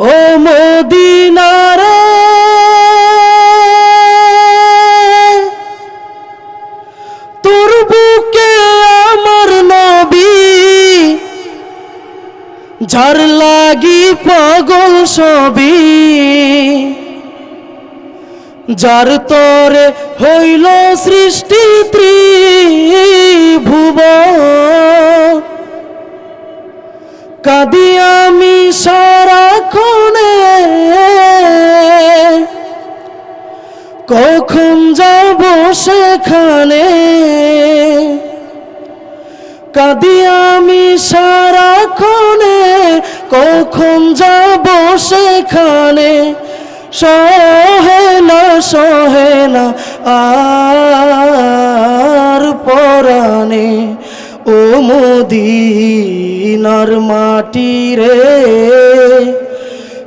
ও মদিনারে তোর বুকে আমার নবী, যার লাগি পাগল সবই। যার তরে হইল সৃষ্টি ত্রিভুব কাদি আমি সারাক্ষণে কখন যাব সেখানে? কাদি আমি সারাক্ষণে, কখন যাব সেখানে? সহে না সহে না, আর পরাণে। ও মদিনার মাটি রে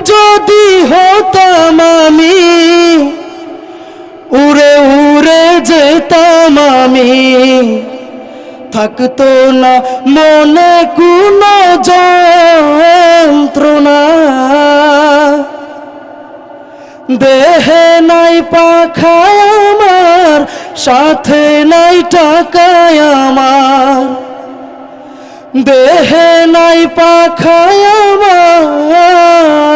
যদি হতাম আমি, উড়ে উড়ে যেতাম আমি। থাকতো না মনে কোনো যন্ত্রণা। দেহে নাই পাখায় আমার, সাথে নাই টাকায় আমার। দেহে নাই পাখায় আমার।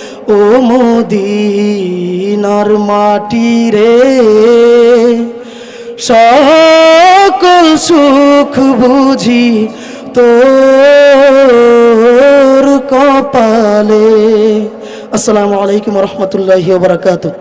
ও মদিনার মাটি রে সকল সুখ বুঝি তোর কপালে। আসসালামু আলাইকুম রহমতুল্লাহি বারাকাতুহ।